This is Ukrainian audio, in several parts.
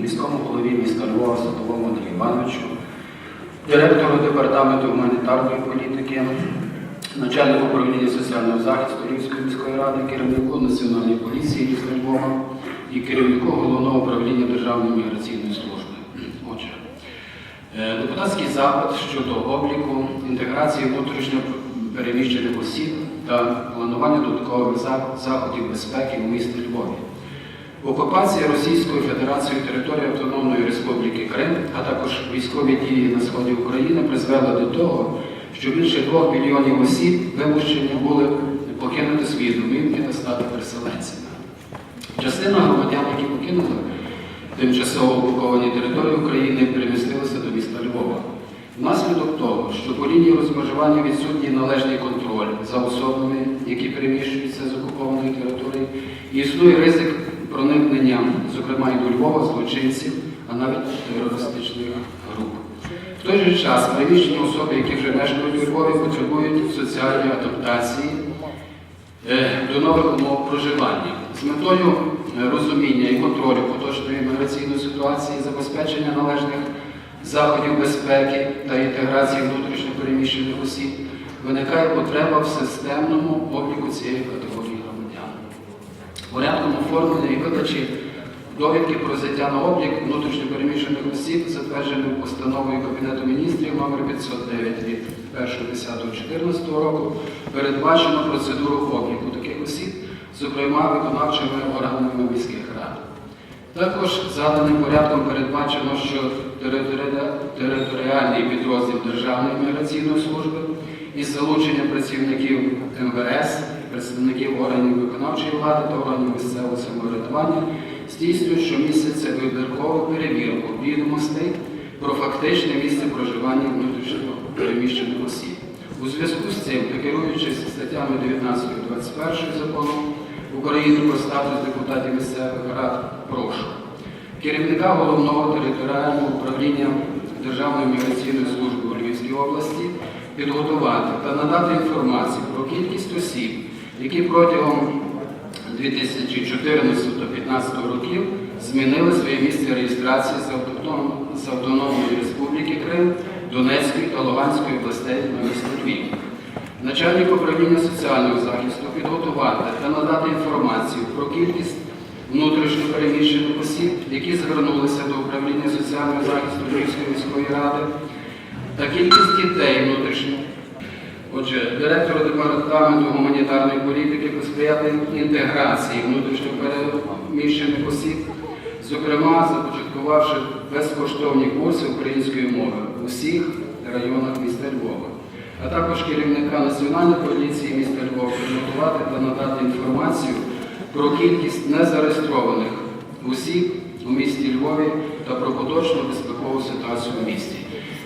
міському голові міста Львова Садовому Андрію Івановичу, директору департаменту гуманітарної політики, начальнику управління соціального захисту Львівської міської ради, керівнику Національної поліції міста Львова і керівнику головного управління Державної міграційної служби. Отже, е, депутатський запит щодо обліку, інтеграції внутрішньо переміщених осіб та планування додаткових заходів безпеки у місті Львові. Окупація Російською Федерацією території Автономної Республіки Крим, а також військові дії на сході України призвели до того, що більше двох мільйонів осіб вимушені були покинути свої домівки та стати переселенцями. Частина громадян, які покинули тимчасово окуповані території України, перемістилися до міста Львова. Внаслідок того, що по лінії розмежування відсутній належний контроль за особами, які переміщуються з окупованої території, існує ризик проникнення, зокрема і до Львова, злочинців, а навіть терористичних груп. В той же час переміщені особи, які вже мешкають у Львові, потребують соціальної адаптації е, до нових умов проживання з метою е, розуміння і контролю поточної міграційної ситуації, забезпечення належних заходів безпеки та інтеграції внутрішньо переміщених осіб виникає потреба в системному обліку цієї категорії. Порядком оформлення і видачі довідки про взяття на облік внутрішньопереміщених осіб, затвердженим постановою Кабінету міністрів номер 509 від 1.10.14 року, передбачено процедуру обліку таких осіб, зокрема виконавчими органами міських рад. Також заданим порядком передбачено, що територіальний підрозділ Державної міграційної служби із залученням працівників МВС, представників органів виконавчої влади та органів місцевого самоврядування здійснює щомісяця вибіркову перевірку відомостей про фактичне місце проживання внутрішньо переміщених осіб. У зв'язку з цим, керуючись статтями 19-21 закону України про статус депутатів місцевих рад, прошу керівника головного територіального управління Державної міграційної служби у Львівській області підготувати та надати інформацію про кількість осіб, які протягом 2014-2015 років змінили своє місце реєстрації з Автономної Республіки Крим, Донецької та Луганської областей на місто Львів. Начальник управління соціального захисту підготувати та надати інформацію про кількість внутрішньо переміщених осіб, які звернулися до управління соціального захисту Львівської міської ради, та кількість дітей внутрішньо. Отже, директор департаменту гуманітарної політики посприяти інтеграції внутрішньо переміщених осіб, зокрема започаткувавши безкоштовні курси української мови у всіх районах міста Львова, а також керівника Національної поліції міста Львова підготувати та надати інформацію про кількість незареєстрованих осіб у місті Львові та про поточну безпекову ситуацію у місті.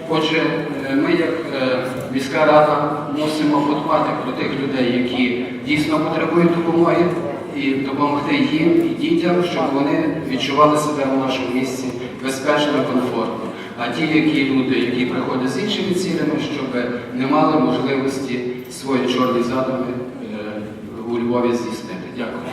Отже, е, ми, як е, міська рада, мусимо подбати про тих людей, які дійсно потребують допомоги, і допомогти їм і дітям, щоб вони відчували себе у нашому місті безпечно і комфортно. А ті, які люди, які приходять з іншими цілями, щоб не мали можливості свої чорні задуми е, у Львові здійснити. Дякую.